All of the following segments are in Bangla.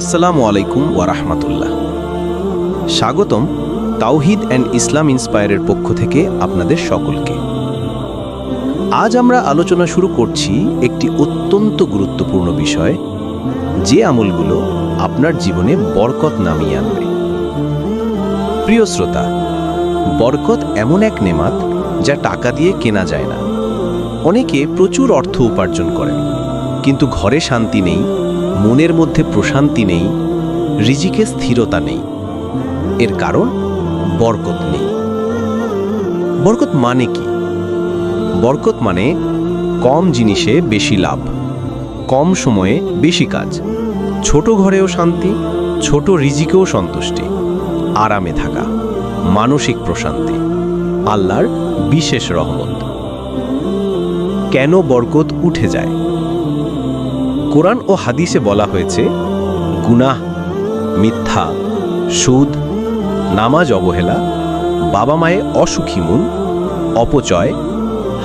আসসালামু আলাইকুম ওয়ারাহমাতুল্লাহ স্বাগতম তাওহিদ অ্যান্ড ইসলাম ইন্সপায়ারের পক্ষ থেকে আপনাদের সকলকে। আজ আমরা আলোচনা শুরু করছি একটি অত্যন্ত গুরুত্বপূর্ণ বিষয়, যে আমলগুলো আপনার জীবনে বরকত নামিয়ে আনবে। প্রিয় শ্রোতা, বরকত এমন এক নেমাত যা টাকা দিয়ে কেনা যায় না। অনেকে প্রচুর অর্থ উপার্জন করেন, কিন্তু ঘরে শান্তি নেই মনের মধ্যে প্রশান্তি নেই, রিজিকে স্থিরতা নেই। এর কারণ, বরকত নেই। বরকত মানে কি? বরকত মানে কম জিনিসে বেশি লাভ, কম সময়ে বেশি কাজ, ছোট ঘরেও শান্তি, ছোট রিজিকেও সন্তুষ্টি, আরামে থাকা, মানসিক প্রশান্তি, আল্লাহর বিশেষ রহমত। কেন বরকত উঠে যায়? কোরআন ও হাদিসে বলা হয়েছে, গুনাহ, মিথ্যা, সুদ, নামাজ অবহেলা, বাবা মায়ে অসুখী মন, অপচয়,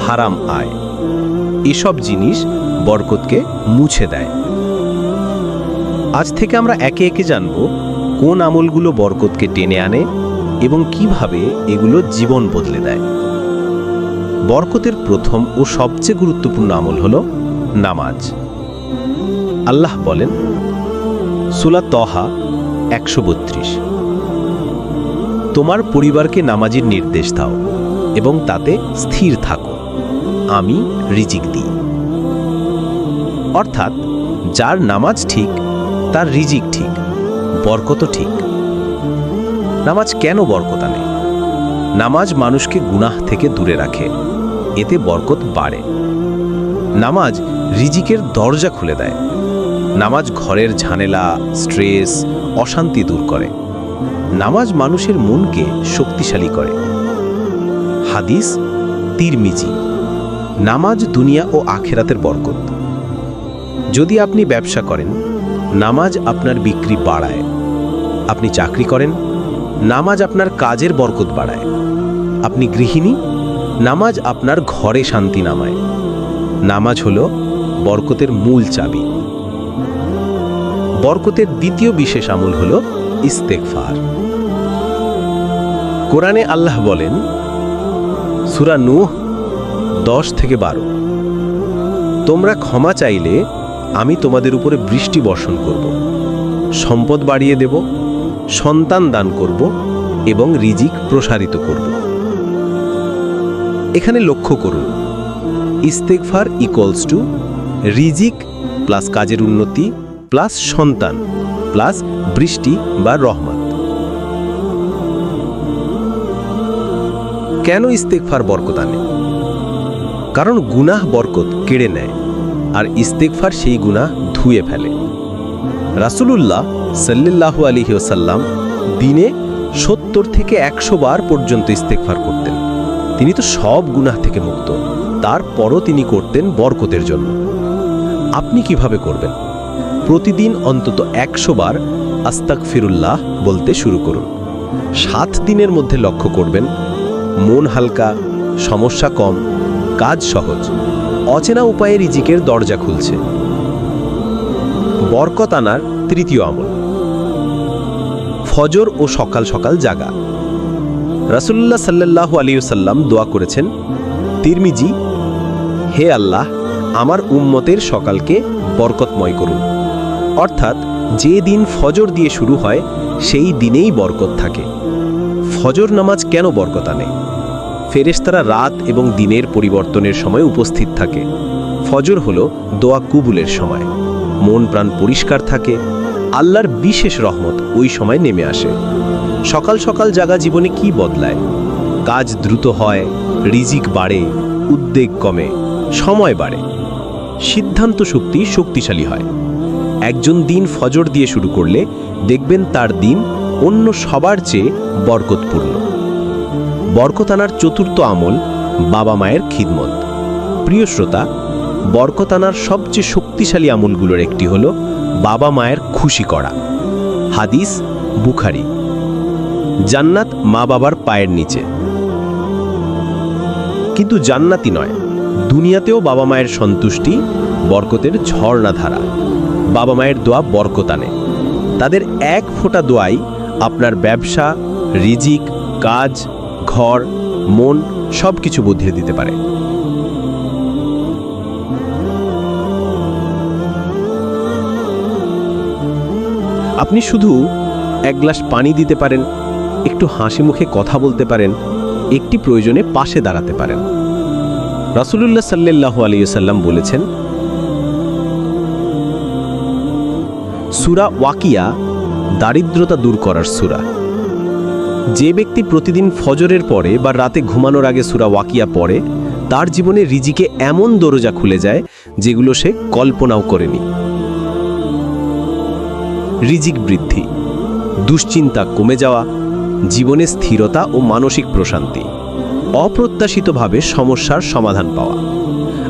হারাম আয়। এসব জিনিস বরকতকে মুছে দেয়। আজ থেকে আমরা একে একে জানব কোন আমলগুলো বরকতকে টেনে আনে এবং কীভাবে এগুলো জীবন বদলে দেয়। বরকতের প্রথম ও সবচেয়ে গুরুত্বপূর্ণ আমল হল নামাজ। আল্লাহ বলেন সুলা তহা একশো বত্রিশ। তোমার পরিবারকে নামাজির নির্দেশ দাও এবং তাতে স্থির থাকো। আমি রিজিক দিই। অর্থাৎ, যার নামাজ ঠিক, তার রিজিক ঠিক বরকত ঠিক। নামাজ কেন বরকত আনে? নামাজ মানুষকে গুনাহ থেকে দূরে রাখে, এতে বরকত বাড়ে। নামাজ রিজিকের দরজা খুলে দেয়। নামাজ ঘরের ঝামেলা, স্ট্রেস, অশান্তি দূর করে। নামাজ মানুষের মনকে শক্তিশালী করে। হাদিস, তিরমিজি। নামাজ দুনিয়া ও আখেরাতের বরকত। যদি আপনি ব্যবসা করেন, নামাজ আপনার বিক্রি বাড়ায়। আপনি চাকরি করেন, নামাজ আপনার কাজের বরকত বাড়ায়। আপনি গৃহিণী, নামাজ আপনার ঘরে শান্তি নামায়। নামাজ হলো বরকতের মূল চাবি। বরকতের দ্বিতীয় বিশেষ আমল হল ইস্তেকফার কোরআনে আল্লাহ বলেন, সুরা নূহ দশ থেকে বারো, তোমরা ক্ষমা চাইলে আমি তোমাদের উপরে বৃষ্টি বর্ষণ করব, সম্পদ বাড়িয়ে দেব, সন্তান দান করব এবং রিজিক প্রসারিত করব। এখানে লক্ষ্য করুন ইস্তেকফার ইকুয়ালস টু রিজিক প্লাস কাজের উন্নতি প্লাস সন্তান, প্লাস বৃষ্টি বা রহমত। কেন ইস্তেকফার বরকত আনে? কারণ গুনাহ বরকত কেড়ে নেয়, আর ইস্তেকফার সেই গুনাহ ধুয়ে ফেলে। রাসূলুল্লাহ সাল্লাল্লাহু আলাইহি ওয়াসাল্লাম দিনে সত্তর থেকে একশো বার পর্যন্ত ইস্তেকফার করতেন। তিনি তো সব গুনাহ থেকে মুক্ত, তারপরও তিনি করতেন বরকতের জন্য। আপনি কীভাবে করবেন? প্রতিদিন অন্তত একশো বার আস্তাক ফিরুল্লাহ বলতে শুরু করুন। সাত দিনের মধ্যে লক্ষ্য করবেন, মন হালকা, সমস্যা কম, কাজ সহজ, অচেনা উপায়ে রিজিকের দরজা খুলছে। বরকত আনার তৃতীয় আমল। ফজর ও সকাল সকাল জাগা। রাসুল্লাহ সাল্লাহ আলিউসাল্লাম দোয়া করেছেন, তিরমিজি, হে আল্লাহ, আমার উম্মতের সকালকে বরকতময় করুন। অর্থাৎ যে দিন ফজর দিয়ে শুরু হয়, সেই দিনেই বরকত থাকে। ফজর নামাজ কেন বরকত আনে? ফেরেশতারা রাত এবং দিনের পরিবর্তনের সময় উপস্থিত থাকে। ফজর হলো দোয়া কুবুলের সময়। মন প্রাণ পরিষ্কার থাকে। আল্লাহর বিশেষ রহমত ওই সময় নেমে আসে। সকাল সকাল জাগা জীবনে কি বদলায়? কাজ দ্রুত হয়, রিজিক বাড়ে, উদ্বেগ কমে, সময় বাড়ে। সিদ্ধান্ত শক্তি শক্তিশালী হয়। একজন দিন ফজর দিয়ে শুরু করলে দেখবেন তার দিন অন্য সবার চেয়ে বরকতপূর্ণ। বরকত আনার চতুর্থ আমল বাবা মায়ের খিদমত। প্রিয় শ্রোতা, বরকত আনার সবচেয়ে শক্তিশালী আমলগুলোর একটি হল বাবা মায়ের খুশি করা। হাদিস বুখারি। জান্নাত মা বাবার পায়ের নিচে। কিন্তু জান্নাতি নয়, দুনিয়াতেও বাবা মায়ের সন্তুষ্টি বরকতের ঝর্ণাধারা। বাবা মায়ের দোয়া বরকত আনে। তাদের এক ফোঁটা দোয়াই আপনার ব্যবসা, রিজিক, কাজ, ঘর, মন সব কিছু বুদ্ধিয়ে দিতে পারে। আপনি শুধু এক গ্লাস পানি দিতে পারেন, একটু হাসি মুখে কথা বলতে পারেন, একটি প্রয়োজনে পাশে দাঁড়াতে পারেন। রাসুলুল্লাহ সাল্লাহ আলিয়াল্লাম বলেছেন সুরা ওয়াকিয়া দারিদ্রতা দূর করার সুরা। যে ব্যক্তি প্রতিদিন ফজরের পরে বা রাতে ঘুমানোর আগে সুরা ওয়াকিয়া পড়ে, তার জীবনে রিজিকে এমন দরজা খুলে যায় যেগুলো সে কল্পনাও করেনি। রিজিক বৃদ্ধি, দুশ্চিন্তা কমে যাওয়া, জীবনে স্থিরতা ও মানসিক প্রশান্তি, অপ্রত্যাশিতভাবে সমস্যার সমাধান পাওয়া।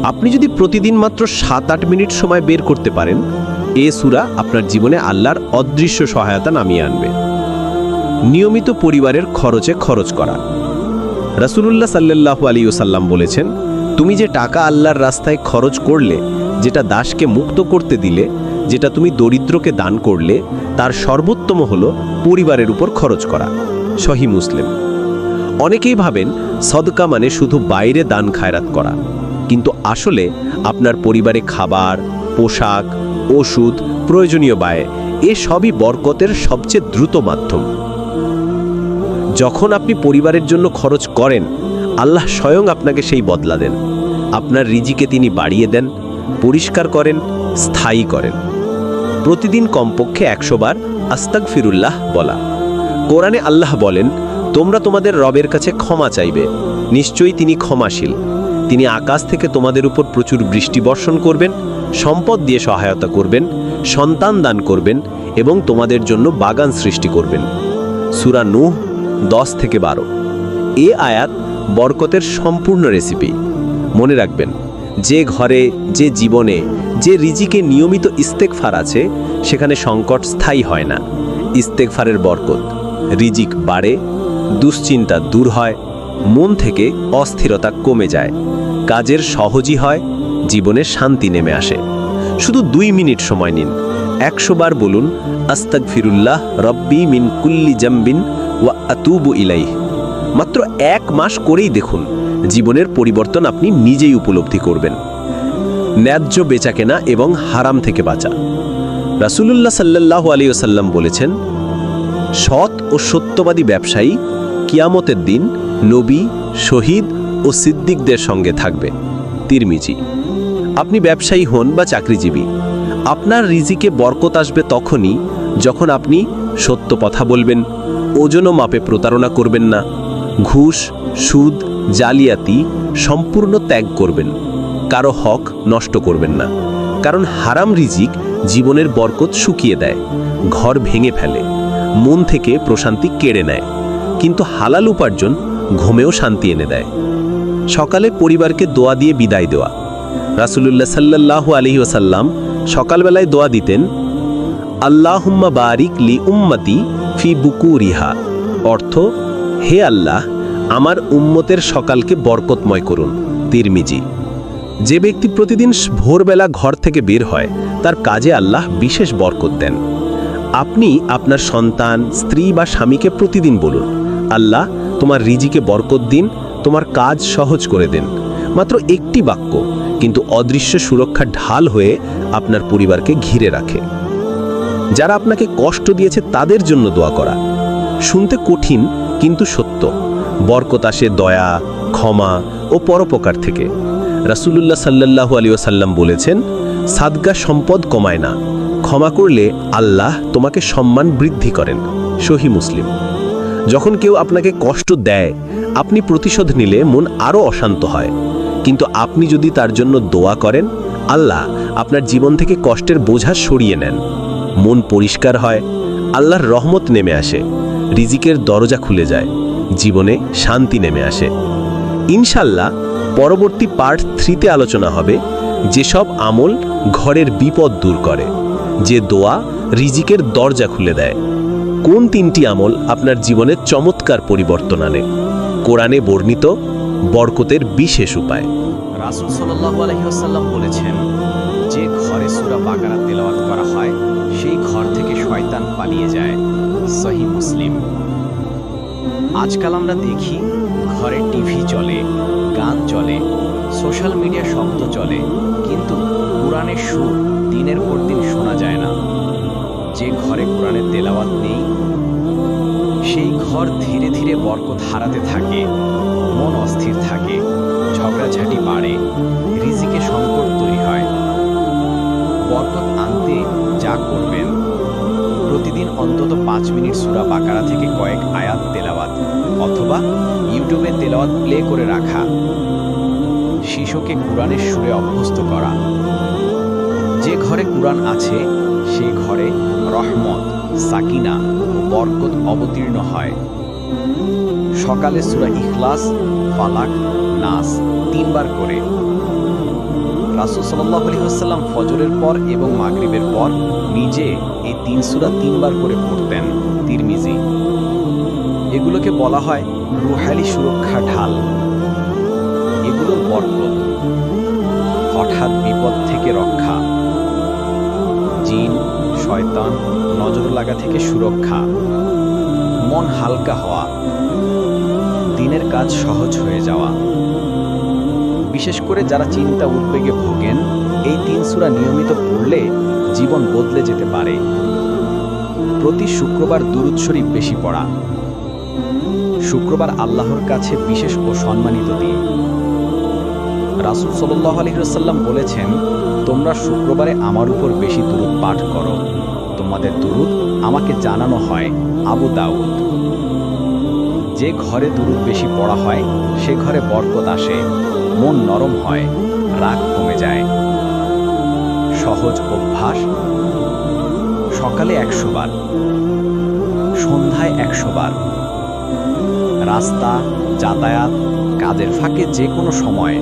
আপনি যদি প্রতিদিন মাত্র সাত আট মিনিট সময় বের করতে পারেন এ সুরা আপনার জীবনে আল্লাহর অদৃশ্য সহায়তা নামিয়ে আনবে। নিয়মিত পরিবারের খরচে খরচ করা। রাসুলুল্লাহ সাল্লাহ আলী ওসাল্লাম বলেছেন, তুমি যে টাকা আল্লাহর রাস্তায় খরচ করলে, যেটা দাসকে মুক্ত করতে দিলে, যেটা তুমি দরিদ্রকে দান করলে, তার সর্বোত্তম হল পরিবারের উপর খরচ করা। সহি মুসলিম। অনেকেই ভাবেন, সদকা মানে শুধু বাইরে দান খায়রাত করা। কিন্তু আসলে আপনার পরিবারে খাবার, পোশাক ওষুধ, প্রয়োজনীয় ব্যয় এ সবই বরকতের সবচেয়ে দ্রুত মাধ্যম। যখন আপনি পরিবারের জন্য খরচ করেন, আল্লাহ স্বয়ং আপনাকে সেই বদলা দেন। আপনার রিজিকে তিনি বাড়িয়ে দেন, পরিষ্কার করেন, স্থায়ী করেন। প্রতিদিন কমপক্ষে একশো বার আস্তাক ফিরুল্লাহ বলা। কোরআনে আল্লাহ বলেন, তোমরা তোমাদের রবের কাছে ক্ষমা চাইবে। নিশ্চয়ই তিনি ক্ষমাশীল। তিনি আকাশ থেকে তোমাদের উপর প্রচুর বৃষ্টি বর্ষণ করবেন সম্পদ দিয়ে সহায়তা করবেন, সন্তান দান করবেন এবং তোমাদের জন্য বাগান সৃষ্টি করবেন। সুরা নুহ, দশ থেকে বারো। এ আয়াত বরকতের সম্পূর্ণ রেসিপি মনে রাখবেন, যে ঘরে, যে জীবনে, যে রিজিকে নিয়মিত ইস্তেকফার আছে, সেখানে সংকট স্থায়ী হয় না। ইস্তেকফারের বরকত। রিজিক বাড়ে, দুশ্চিন্তা দূর হয়, মন থেকে অস্থিরতা কমে যায়, কাজের সহজই হয় জীবনে শান্তি নেমে আসে। শুধু দুই মিনিট সময় নিন। একশো বার বলুন আস্তাক ফিরুল্লাহ রব্বি মিন কুল্লি জাম্বিন ওয়া আতুবু ইলাই মাত্র এক মাস করেই দেখুন, জীবনের পরিবর্তন আপনি নিজেই উপলব্ধি করবেন। ন্যায্য বেচাকেনা এবং হারাম থেকে বাঁচা। রাসুলুল্লাহ সাল্লাহ আলিয়াল্লাম বলেছেন, সৎ ও সত্যবাদী ব্যবসায়ী কিয়ামতের দিন নবী, শহীদ ও সিদ্দিকদের সঙ্গে থাকবে। তিরমিজি আপনি ব্যবসায়ী হন বা চাকরিজীবী, আপনার রিজিকে বরকত আসবে তখনই যখন আপনি সত্য কথা বলবেন, ওজনও মাপে প্রতারণা করবেন না, ঘুষ, সুদ, জালিয়াতি সম্পূর্ণ ত্যাগ করবেন, কারও হক নষ্ট করবেন না, কারণ হারাম রিজিক জীবনের বরকত শুকিয়ে দেয়, ঘর ভেঙে ফেলে, মন থেকে প্রশান্তি কেড়ে নেয়, কিন্তু হালাল উপার্জন ঘুমেও শান্তি এনে দেয়। সকালে পরিবারকে দোয়া দিয়ে বিদায় দেওয়া রাসুলুল্লাহ সাল্লাহ আলহি ওসাল্লাম সকালবেলায় দোয়া দিতেন, আল্লাহুম্মা বারিক লি উম্মতি ফি বুকুরিহা। অর্থ, হে আল্লাহ, আমার উম্মতের সকালকে বরকতময় করুন। তিরমিজি, যে ব্যক্তি প্রতিদিন ভোরবেলা ঘর থেকে বের হয়, তার কাজে আল্লাহ বিশেষ বরকত দেন। আপনি আপনার সন্তান, স্ত্রী বা স্বামীকে প্রতিদিন বলুন, আল্লাহ, তোমার রিজিকে বরকত দিন, তোমার কাজ সহজ করে দেন। মাত্র একটি বাক্য কিন্তু অদৃশ্য সুরক্ষার ঢাল হয়ে আপনার পরিবারকে ঘিরে রাখে। যারা আপনাকে কষ্ট দিয়েছে তাদের জন্য দোয়া করা। শুনতে কঠিন, কিন্তু সত্য। বরকত আসে দয়া, ক্ষমা ও পরোপকার থেকে। রাসুলুল্লাহ সাল্লাহু আলী ওসাল্লাম বলেছেন, সাদগা সম্পদ কমায় না। ক্ষমা করলে আল্লাহ তোমাকে সম্মান বৃদ্ধি করেন। সহি মুসলিম। যখন কেউ আপনাকে কষ্ট দেয়, আপনি প্রতিশোধ নিলে মন আরও অশান্ত হয়। কিন্তু আপনি যদি তার জন্য দোয়া করেন, আল্লাহ আপনার জীবন থেকে কষ্টের বোঝা সরিয়ে নেন। মন পরিষ্কার হয়, আল্লাহর রহমত নেমে আসে, রিজিকের দরজা খুলে যায়, জীবনে শান্তি নেমে আসে। ইনশাল্লাহ পরবর্তী পার্ট থ্রিতে আলোচনা হবে, যেসব আমল ঘরের বিপদ দূর করে, যে দোয়া রিজিকের দরজা খুলে দেয়। কোন তিনটি আমল আপনার জীবনে চমৎকার পরিবর্তন আনে? কোরআনে বর্ণিত বরকতের বিশেষ উপায়। রাসুল আলহিহাসাল্লাম বলেছেন, যে ঘরে সুরা বাকারা তেলাওয়াত করা হয়, সেই ঘর থেকে শয়তান পালিয়ে যায়। সহি মুসলিম। আজকাল আমরা দেখি, ঘরে টিভি চলে, গান চলে, সোশ্যাল মিডিয়া শব্দ চলে, কিন্তু কোরআনের সুর দিনের পর দিন শোনা যায় না। যে ঘরে কোরআনের তেলাওয়াত নেই সেই ঘর ধীরে ধীরে বরকত হারাতে থাকে, মন অস্থির থাকে, ঝগড়াঝাটি বাড়ে রিজিকে সংকট তৈরি হয়। বরকত আনতে যা করবেন, প্রতিদিন অন্তত পাঁচ মিনিট সুরা বাকারা থেকে কয়েক আয়াত তেলাওয়াত, অথবা ইউটিউবে তেলাওয়াত প্লে করে রাখা, শিশুকে কোরআনের সুরে অভ্যস্ত করা। যে ঘরে কোরআন আছে, সেই ঘরে রহমত। সাকিনা বরকত অবতীর্ণ হয়। সকালে সুরা ইখলাস, ফালাক, নাস তিনবার করে। রাসুল সাল্লাহ আলী আসাল্লাম ফজরের পর এবং মাগরিবের পর নিজে এই তিন সুরা তিনবার করে পড়তেন তিরমিজি। এগুলোকে বলা হয় রুহালি সুরক্ষা ঢাল। এগুলোর বরকত হঠাৎ বিপদ থেকে রক্ষা। জিন শয়তান নজর লাগা থেকে সুরক্ষা। মন হালকা হওয়া। দিনের কাজ সহজ হয়ে যাওয়া। বিশেষ করে যারা চিন্তা উদ্বেগে ভোগেন, এই তিন সুরা নিয়মিত পড়লে জীবন বদলে যেতে পারে। প্রতি শুক্রবার দুরুদ শরীফ বেশি পড়া। শুক্রবার আল্লাহর কাছে বিশেষ ও সম্মানিত দিন। রাসূল সাল্লাহ আলহিহাল্লাম বলেছেন, তোমরা শুক্রবারে আমার উপর বেশি দুরুদ পাঠ করো। তোমাদের দুরুদ আমাকে জানানো হয় আবু দাউদ। যে ঘরে দুরুদ বেশি পড়া হয়, সে ঘরে বরকত আসে, মন নরম হয়, রাগ কমে যায়। সহজ অভ্যাস, সকালে একশো বার, সন্ধ্যায় একশো বার। রাস্তা, যাতায়াত, কাজের ফাঁকে যে কোনো সময়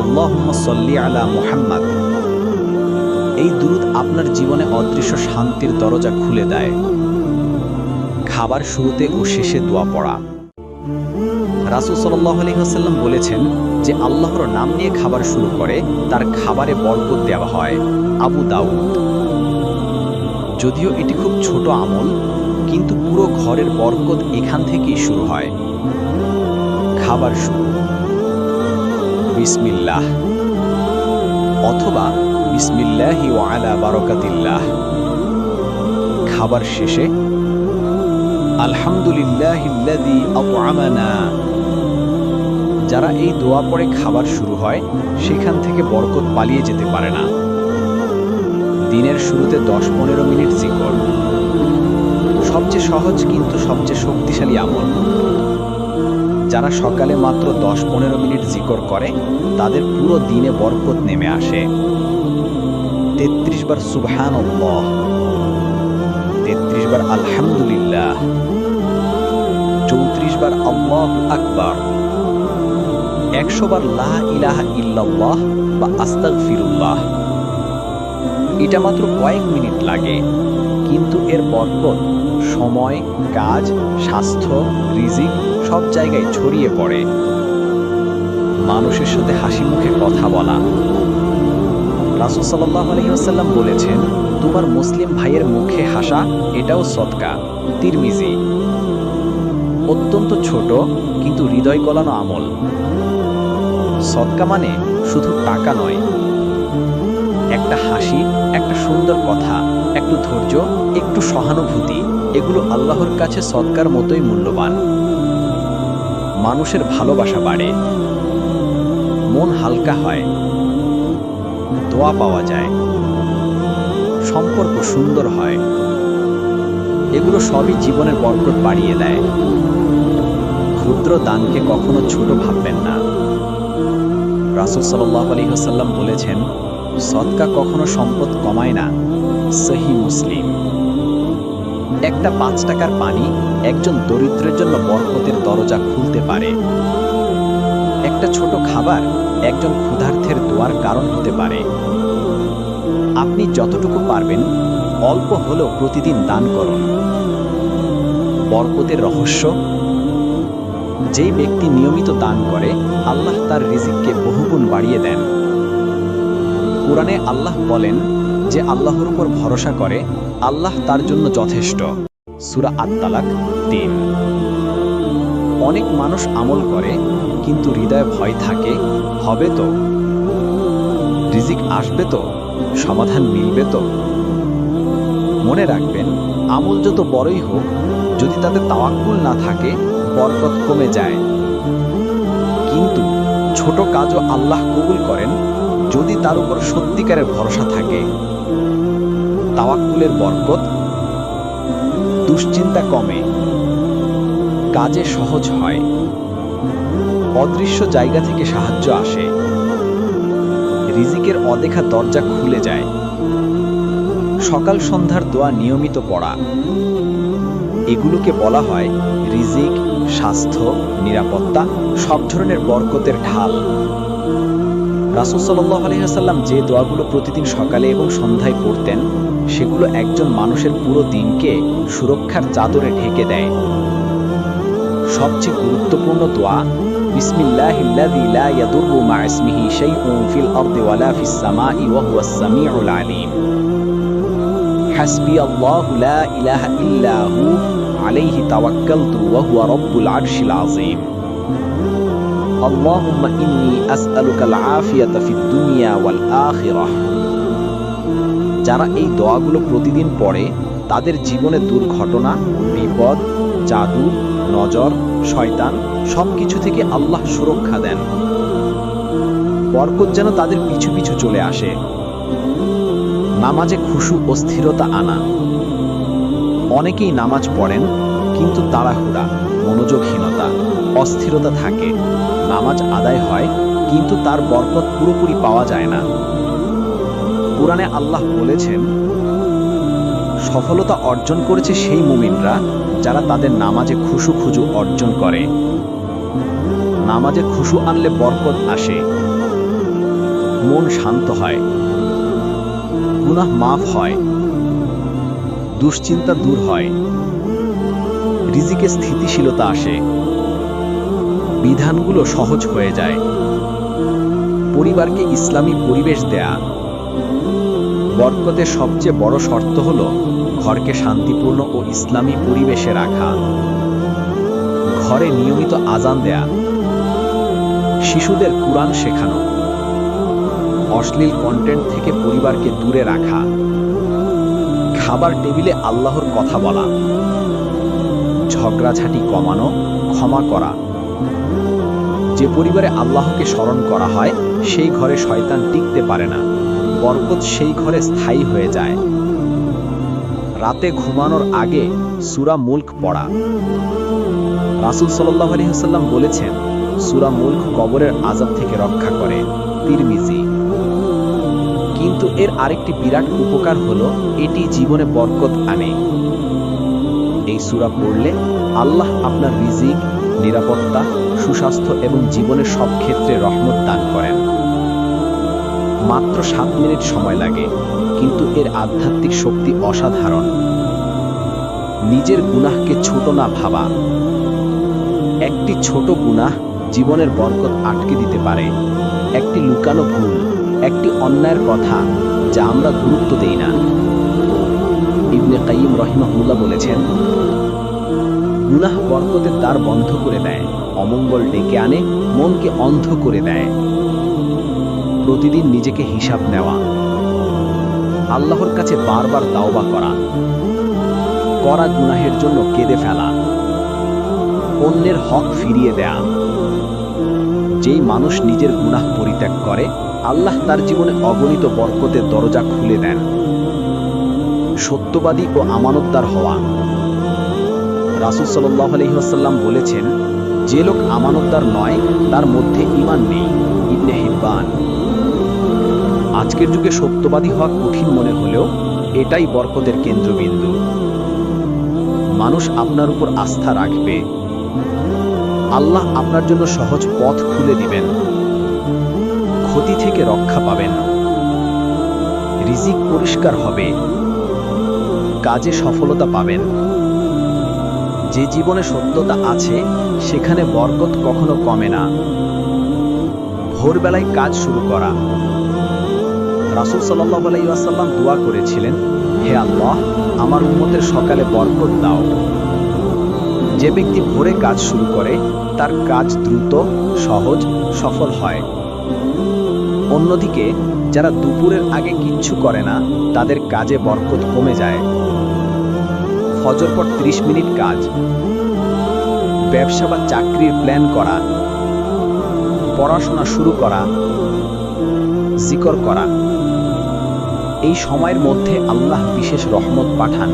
আলা মুহাম্মাদ। এই দুরুদ আপনার জীবনে অদৃশ্য শান্তির দরজা খুলে দেয়। খাবার শুরুতে ও শেষে দোয়া পড়া। রাসুল আলহিহাসাল্লাম বলেছেন যে, আল্লাহর নাম নিয়ে খাবার শুরু করে, তার খাবারে বরকত দেওয়া হয়। আবু দাউদ। যদিও এটি খুব ছোট আমল, কিন্তু পুরো ঘরের বরকত এখান থেকেই শুরু হয়। খাবার শুরু। বিসমিল্লাহ। অথবা বিসমিল্লাহি ওয়ালা বারকাতিল্লাহ। খাবার শেষে, আলহামদুলিল্লাহিল্লাযী যারা এই দোয়া পড়ে খাবার শুরু হয়, সেখান থেকে বরকত পালিয়ে যেতে পারে না। দিনের শুরুতে দশ পনেরো মিনিট জিকর। সবচেয়ে সহজ কিন্তু সবচেয়ে শক্তিশালী আমল। যারা সকালে মাত্র দশ পনেরো মিনিট জিকর করে, তাদের পুরো দিনে বরকত নেমে আসে। তেত্রিশ বার সুবহান তেত্রিশ বার আলহামদুলিল্লাহ, চৌত্রিশ বার আল্লাহ আকবার, একশো বার লা ইলাহা ইল্লাল্লাহ বা আস্তাক ফিরুল্লাহ এটা মাত্র কয়েক মিনিট লাগে, কিন্তু এর বরকত সময়, কাজ, স্বাস্থ্য, রিজিক সব জায়গায় ছড়িয়ে পড়ে। মানুষের সাথে হাসি মুখে কথা বলা। রাসুল সাল্লাহ বলেছেন, তোমার মুসলিম ভাইয়ের মুখে হাসা, এটাও সৎকা তিরমিজি, অত্যন্ত ছোট, কিন্তু হৃদয় গলানো আমল। সৎকা মানে শুধু টাকা নয়। একটা হাসি, একটা সুন্দর কথা, একটু ধৈর্য, একটু সহানুভূতি, এগুলো আল্লাহর কাছে সৎকার মতোই মূল্যবান। মানুষের ভালোবাসা বাড়ে। মন হালকা হয়। দোয়া পাওয়া যায়। সম্পর্ক সুন্দর হয়। এগুলো সবই জীবনের বরকত বাড়িয়ে দেয়। ক্ষুদ্র দানকে কখনো ছোট ভাববেন না। রাসুল সাল্লাহ আলী হাসাল্লাম বলেছেন সৎকা কখনো সম্পদ কমায় না, সহি মুসলিম। একটা পাঁচ টাকার পানি একজন দরিদ্রের জন্য বরকতের দরজা খুলতে পারে। একটা ছোট খাবার একজন ক্ষুধার্থের দোয়ার কারণ হতে পারে। আপনি যতটুকু পারবেন, অল্প হলেও প্রতিদিন দান করুন। বরকতের রহস্য? যেই ব্যক্তি নিয়মিত দান করে, আল্লাহ তার রিজিককে বহুগুণ বাড়িয়ে দেন। কোরআনে আল্লাহ বলেন যে আল্লাহর উপর ভরসা করে আল্লাহ তার জন্য যথেষ্ট। সুরা আত্মালাক তিন। অনেক মানুষ আমল করে, কিন্তু হৃদয়ে ভয় থাকে, হবে তো? রিজিক আসবে তো? সমাধান মিলবে তো? মনে রাখবেন, আমল যত বড়ই হোক, যদি তাতে তাওয়াক্কুল না থাকে, বরকত কমে যায়। কিন্তু ছোট কাজও আল্লাহ কবুল করেন, যদি তার উপর সত্যিকারের ভরসা থাকে। তাওয়াক্কুলের বরকত দুশ্চিন্তা কমে, কাজে সহজ হয়, অদৃশ্য জায়গা থেকে সাহায্য আসে, রিজিকের অদেখা দরজা খুলে যায়, সকাল সন্ধ্যার দোয়া নিয়মিত পড়া, এগুলোকে বলা হয় রিজিক, স্বাস্থ্য, নিরাপত্তা, সব ধরনের বরকতের ঢাল। রাসুল সাল্লাহ যে দোয়াগুলো প্রতিদিন সকালে এবং সন্ধ্যায় পড়তেন সেগুলো একজন মানুষের পুরো দিনকে সুরক্ষার চাদরে ঢেকে দেয় সবচেয়ে গুরুত্বপূর্ণ দোয়া বিসমিল্লাহিল্লাযী লা ইয়াদুররু মা ইসমিহি শাইউন ফিল আরদি ওয়ালা ফিস সামাই ওয়া হুয়াস সামিউল আলীম হাসবি আল্লাহু লা ইলাহা ইল্লা হু আলাইহি তাওয়াক্কালতু ওয়া হুয়া রাব্বুল আরশিল আযীম اللهم إني أسألك العافية في الدنيا والآخرة যারা এই দোয়াগুলো প্রতিদিন পড়ে, তাদের জীবনে দুর্ঘটনা, বিপদ, জাদু, নজর, শয়তান সবকিছু থেকে আল্লাহ সুরক্ষা দেন। বরকত যেন তাদের পিছু পিছু চলে আসে। নামাজে খুশু ও স্থিরতা আনা। অনেকেই নামাজ পড়েন, কিন্তু তাড়াহুড়া, মনোযোগহীনতা, অস্থিরতা থাকে। নামাজ আদায় হয়, কিন্তু তার বরকত পুরোপুরি পাওয়া যায় না। কোরআনে আল্লাহ বলেছেন, সফলতা অর্জন করেছে সেই মুমিনরা যারা তাদের নামাজে খুশু খুজু অর্জন করে। নামাজে খুশু আনলে বরকত আসে, মন শান্ত হয়, গুনাহ মাফ হয়, দুশ্চিন্তা দূর হয়, রিজিকে স্থিতিশীলতা আসে, বিধানগুলো সহজ হয়ে যায়, পরিবারকে ইসলামী পরিবেশ দেয়া বরকতের সবচেয়ে বড় শর্ত হল ঘরকে শান্তিপূর্ণ ও ইসলামী পরিবেশে রাখা। ঘরে নিয়মিত আজান দেয়া, শিশুদের কোরআন শেখানো, অশ্লীল কন্টেন্ট থেকে পরিবারকে দূরে রাখা, খাবার টেবিলে আল্লাহর কথা বলা, ঝগড়াঝাটি কমানো, ক্ষমা করা। যে পরিবারে আল্লাহকে স্মরণ করা হয়, সেই ঘরে শয়তান টিকতে পারে না। বরকত সেই ঘরে স্থায়ী হয়ে যায়। রাতে ঘুমানোর আগে সুরা মুল্ক পড়া। রাসুল সাল্লাহ আলহিহাল্লাম বলেছেন, সুরা মুল্ক কবরের আজাব থেকে রক্ষা করে তিরমিজি। কিন্তু এর আরেকটি বিরাট উপকার হলো, এটি জীবনে বরকত আনে। এই সুরা পড়লে আল্লাহ আপনার রিজিক, নিরাপত্তা, সুস্বাস্থ্য এবং জীবনের সব ক্ষেত্রে রহমত দান করেন। মাত্র সাত মিনিট সময় লাগে, কিন্তু এর আধ্যাত্মিক শক্তি অসাধারণ। নিজের গুনাহকে ছোট না ভাবা। একটি ছোট গুনাহ জীবনের বরকত আটকে দিতে পারে। একটি লুকানো ভুল, একটি অন্যায়ের কথা যা আমরা গুরুত্ব দেই না। ইবনে কাইম রহিমাহুল্লাহ বলেছেন, গুনাহ বরকতের দ্বার বন্ধ করে দেয়, অমঙ্গল ডেকে আনে, মনকে অন্ধ করে দেয়। প্রতিদিন নিজেকে হিসাব নেওয়া। আল্লাহর কাছে বারবার দাওবা করা। করা গুনাহের জন্য কেঁদে ফেলা। অন্যের হক ফিরিয়ে দেয়া। যেই মানুষ নিজের গুনাহ পরিত্যাগ করে, আল্লাহ তার জীবনে অগণিত বরকতের দরজা খুলে দেন। সত্যবাদী ও আমানতদার হওয়া। রাসুল সাল্লাহ আলহিহাসাল্লাম বলেছেন, যে লোক আমানতদার নয়, তার মধ্যে ইমান নেই। ইবনে হিব্বান। আজকের যুগে সত্যবাদী হওয়া কঠিন মনে হলেও এটাই বরকতের কেন্দ্রবিন্দু। মানুষ আপনার উপর আস্থা রাখবে। আল্লাহ আপনার জন্য সহজ পথ খুলে দিবেন। ক্ষতি থেকে রক্ষা পাবেন। রিজিক পরিষ্কার হবে। কাজে সফলতা পাবেন। যে জীবনে সত্যতা আছে, সেখানে বরকত কখনো কমে না। ভোরবেলায় কাজ শুরু করা। রাসূল সাল্লাল্লাহু আলাইহি ওয়াসাল্লাম দোয়া করেছিলেন, হে আল্লাহ, আমার উম্মতের সকালে বরকত দাও। যে ব্যক্তি ভোরে কাজ শুরু করে, তার কাজ দ্রুত, সহজ, সফল হয়। অন্যদিকে, যারা দুপুরের আগে কিচ্ছু করে না, তাদের কাজে বরকত কমে যায়। ফজর পর ৩০ মিনিট কাজ। ব্যবসা বা চাকরির প্ল্যান করা। পড়াশোনা শুরু করা। জিকর করা। এই সময়ের মধ্যে আল্লাহ বিশেষ রহমত পাঠান।